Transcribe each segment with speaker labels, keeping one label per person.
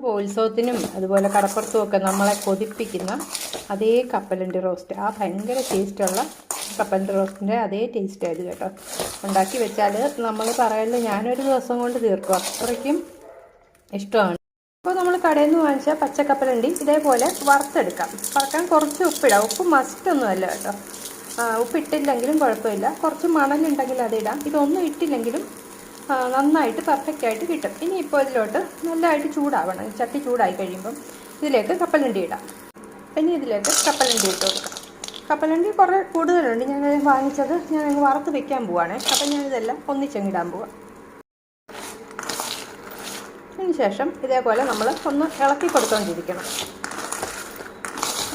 Speaker 1: അപ്പോൾ ഉത്സവത്തിനും അതുപോലെ കടപ്പുറത്തും ഒക്കെ നമ്മളെ കൊതിപ്പിക്കുന്ന അതേ കപ്പലണ്ടി റോസ്റ്റ് ആ ഭയങ്കര ടേസ്റ്റുള്ള കപ്പലണ്ടി റോസ്റ്റിന്റെ അതേ ടേസ്റ്റ് ആയത് കേട്ടോ. ഉണ്ടാക്കി വെച്ചാൽ നമ്മൾ പറയല്ലോ ഞാനൊരു ദിവസം കൊണ്ട് തീർക്കും. അത്രയ്ക്കും ഇഷ്ടമാണ്. അപ്പോൾ നമ്മൾ കടയിൽ നിന്ന് വാങ്ങിച്ച പച്ചക്കപ്പലണ്ടി ഇതേപോലെ വറുത്തെടുക്കാം. വറക്കാൻ കുറച്ച് ഉപ്പിടാം. ഉപ്പ് മസ്റ്റൊന്നുമല്ല കേട്ടോ. ഉപ്പിട്ടില്ലെങ്കിലും കുഴപ്പമില്ല. കുറച്ച് മണലുണ്ടെങ്കിൽ അതിടാം ഇതൊന്നും ഇട്ടില്ലെങ്കിലും നന്നായിട്ട് പെർഫെക്റ്റ് ആയിട്ട് കിട്ടും. ഇനി ഇപ്പോൾ ഇതിലോട്ട് നല്ലതായിട്ട് ചൂടാവണം. ചട്ടി ചൂടായി കഴിയുമ്പം ഇതിലേക്ക് കപ്പലണ്ടി ഇടാം. ഇനി ഇതിലേക്ക് കപ്പലണ്ടി ഇട്ട് കൊടുക്കാം. കപ്പലണ്ടി കുറേ കൂടുതലുണ്ട്. ഞാൻ വാങ്ങിച്ചത് ഞാൻ വറുത്ത് വെക്കാൻ പോവാണ്. അപ്പം ഞാനിതെല്ലാം ഒന്നിച്ചങ്ങിടാൻ പോവാം. അതിന് ശേഷം ഇതേപോലെ നമ്മൾ ഒന്ന് ഇളക്കി കൊടുത്തുകൊണ്ടിരിക്കണം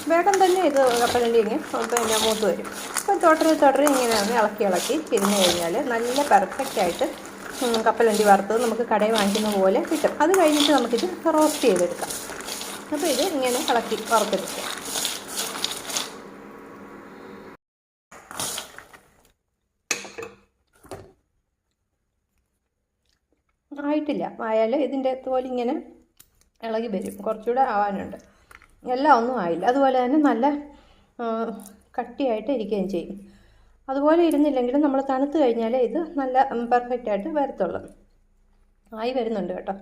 Speaker 1: വേഗം തന്നെ ഇത് കപ്പലണ്ടി ഇങ്ങനെ പിന്നെ മൂത്ത് വരും. അപ്പോൾ തുടരെ തുടരെ ഇങ്ങനെ ഒന്ന് ഇളക്കി ഇളക്കി തിരിഞ്ഞു കഴിഞ്ഞാൽ നല്ല പെർഫെക്റ്റ് ആയിട്ട് ഉം, കപ്പലണ്ടി വറുത്തത് നമുക്ക് കടയിൽ വാങ്ങിക്കുന്ന പോലെ കിട്ടും. അത് കഴിഞ്ഞിട്ട് നമുക്കിത് റോസ്റ്റ് ചെയ്തെടുക്കാം. അപ്പോൾ ഇത് ഇങ്ങനെ ഇളക്കി വറുത്തെടുക്കുക ആയിട്ടില്ല. ആയാൽ ഇതിന്റെ തോലിങ്ങനെ ഇളകി വരും. കുറച്ചുകൂടെ ആവാനുണ്ട്. എല്ലാം ഒന്നും ആയില്ല. അതുപോലെ തന്നെ നല്ല കട്ടിയായിട്ട് ഇരിക്കുകയും ചെയ്യും. അതുപോലെ ഇരുന്നില്ലെങ്കിലും നമ്മൾ തണുത്ത് കഴിഞ്ഞാൽ ഇത് നല്ല പെർഫെക്റ്റ് ആയിട്ട് വരത്തുള്ളൂ. ആയി വരുന്നുണ്ട് കേട്ടോ.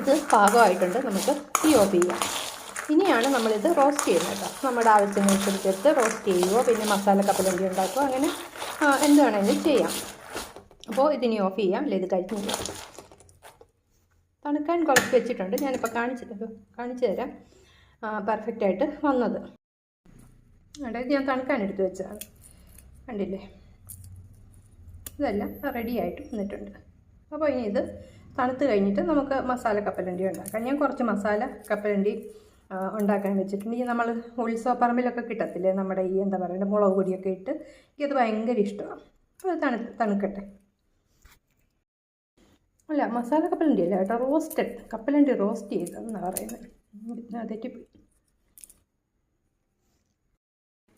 Speaker 1: ഇത് പാകമായിട്ടുണ്ട്. നമുക്ക് തീ ഓഫ് ചെയ്യാം. ഇനിയാണ് നമ്മളിത് റോസ്റ്റ് ചെയ്യുന്നത് കേട്ടോ. നമ്മുടെ ആവശ്യത്തിനനുസരിച്ചെടുത്ത് റോസ്റ്റ് ചെയ്യുകയോ പിന്നെ മസാല കപ്പലണ്ടി ഉണ്ടാക്കുകയോ അങ്ങനെ എന്ത് വേണമെങ്കിലും ചെയ്യാം. അപ്പോൾ ഇതിനി ഓഫ് ചെയ്യാം. അല്ലെ ഇത് കരിഞ്ഞില്ല തണുക്കാൻ കുറച്ച് വെച്ചിട്ടുണ്ട്. ഞാനിപ്പോൾ കാണിച്ചു കാണിച്ചു തരാം. പെർഫെക്റ്റായിട്ട് വന്നത്. അതായത് ഞാൻ തണുക്കാൻ എടുത്ത് വെച്ചതാണ് കണ്ടില്ലേ? ഇതെല്ലാം റെഡി ആയിട്ട് വന്നിട്ടുണ്ട്. അപ്പോൾ ഇനി ഇത് തണുത്ത് കഴിഞ്ഞിട്ട് നമുക്ക് മസാല കപ്പലണ്ടി ഉണ്ടാക്കാം. ഞാൻ കുറച്ച് മസാല കപ്പലണ്ടി ഉണ്ടാക്കാൻ വെച്ചിട്ടുണ്ട്. ഈ നമ്മൾ ഉത്സവപ്പറമ്പിലൊക്കെ കിട്ടത്തില്ലേ? നമ്മുടെ ഈ എന്താ പറയുക മുളക് പൊടിയൊക്കെ ഇട്ട് എനിക്കത് ഭയങ്കര ഇഷ്ടമാണ്. അപ്പോൾ അത് തണു തണുക്കട്ടെ. അല്ല മസാല കപ്പലണ്ടി അല്ല കേട്ടോ റോസ്റ്റഡ്. കപ്പലണ്ടി റോസ്റ്റ് ചെയ്തതെന്നാണ് പറയുന്നത്. തെറ്റിപ്പോയി.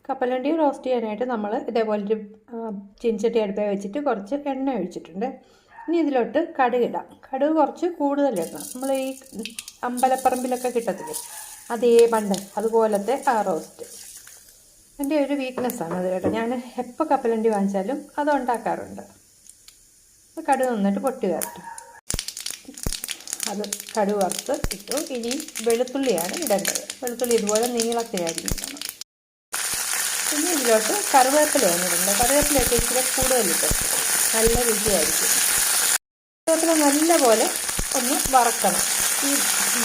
Speaker 1: കപ്പലണ്ടി റോസ്റ്റ് ചെയ്യാനായിട്ട് നമ്മൾ ഇതേപോലൊരു ആ, ചീനച്ചട്ടി അടുപ്പേ വെച്ചിട്ട് കുറച്ച് എണ്ണ ഒഴിച്ചിട്ടുണ്ട്. ഇനി ഇതിലോട്ട് കടുകിടാം കടുക് കുറച്ച് കൂടുതലിടണം നമ്മൾ ഈ അമ്പലപ്പറമ്പിലൊക്കെ കിട്ടത്തില്ലേ? അതേ പണ്ട് അതുപോലത്തെ ആ റോസ്റ്റ്. എന്റെ ഒരു വീക്ക്നെസ്സാണ് അത് കേട്ടോ. ഞാൻ എപ്പോൾ കപ്പലണ്ടി വാങ്ങിച്ചാലും അത് ഉണ്ടാക്കാറുണ്ട്. കടുക് നന്നായിട്ട് പൊട്ടി കയറ്റും അത് കടുക് വറുത്ത് ഇട്ടു. ഇനി വെളുത്തുള്ളിയാണ് ഇടേണ്ടത്. വെളുത്തുള്ളി ഇതുപോലെ നീളത്തിലായിരിക്കണം. പിന്നെ ഇതിലോട്ട് കറിവേപ്പില ഇടേണ്ടത് കറിവേപ്പിലയൊക്കെ ഇച്ചിരി കൂടുതലിട്ട് നല്ല രുചിയായിരിക്കും. കറിവേപ്പില നല്ലപോലെ ഒന്ന് വറക്കണം. ഈ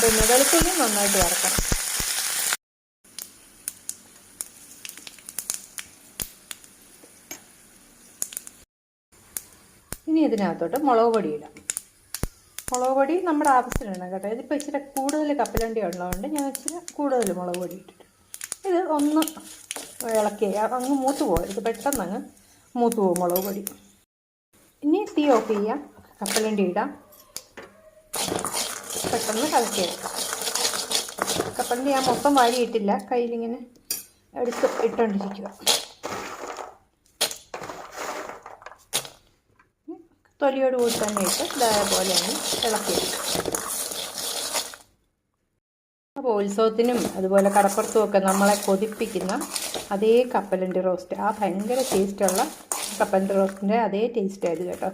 Speaker 1: പിന്നെ വെളുത്തുള്ളി നന്നായിട്ട് വറക്കണം. ഇനി ഇതിനകത്തോട്ട് മുളക് പൊടി ഇടാം. മുളക് പൊടി നമ്മുടെ ആവശ്യത്തിനാണ് കേട്ടോ. ഇതിപ്പോൾ ഇച്ചിരി കൂടുതൽ കപ്പലണ്ടി ഉള്ളതുകൊണ്ട് ഞാൻ ഇച്ചിരി കൂടുതൽ മുളക് പൊടി ഇട്ടിട്ട് ഇത് ഒന്ന് ഇളക്കി. അങ്ങ് മൂത്ത് പോകരുത് പെട്ടെന്ന് അങ്ങ് മൂത്ത് പോകും മുളക് പൊടി. ഇനി തീ ഓഫ് ചെയ്യാം. കപ്പലണ്ടി ഇടാം. പെട്ടെന്ന് കലക്കിയെടുക്കാം. കപ്പലണ്ടി ഞാൻ മൊത്തം വാരിയിട്ടില്ല. കയ്യിലിങ്ങനെ എടുത്ത് ഇട്ടുകൊണ്ടിരിക്കുക തൊലിയോട് കൂടി തന്നെ ഇട്ട് പോലെ അങ്ങ് ഇളക്കി അപ്പോൾ ഉത്സവത്തിനും അതുപോലെ കടപ്പുറത്തും ഒക്കെ നമ്മളെ കൊതിപ്പിക്കുന്ന അതേ കപ്പലണ്ടി റോസ്റ്റ് ആ ഭയങ്കര ടേസ്റ്റുള്ള കപ്പലണ്ടി റോസ്റ്റിന്റെ അതേ ടേസ്റ്റ് ആയത് കേട്ടോ.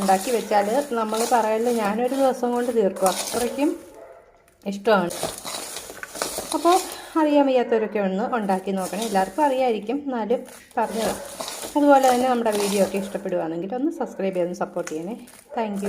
Speaker 1: ഉണ്ടാക്കി വെച്ചാൽ നമ്മൾ പറയല്ലോ ഞാനൊരു ദിവസം കൊണ്ട് തീർക്കും. അത്രയ്ക്കും ഇഷ്ടമാണ്. അപ്പോൾ അറിയാൻ വയ്യാത്തവരൊക്കെ ഒന്ന് ഉണ്ടാക്കി നോക്കണം. എല്ലാവർക്കും അറിയായിരിക്കും. എന്നാലും പറഞ്ഞതാണ് അതുപോലെ തന്നെ നമ്മുടെ വീഡിയോ ഒക്കെ ഇഷ്ടപ്പെടുകയാണെങ്കിൽ ഒന്ന് സബ്സ്ക്രൈബ് ചെയ്തൊന്ന് സപ്പോർട്ട് ചെയ്യണേ. താങ്ക്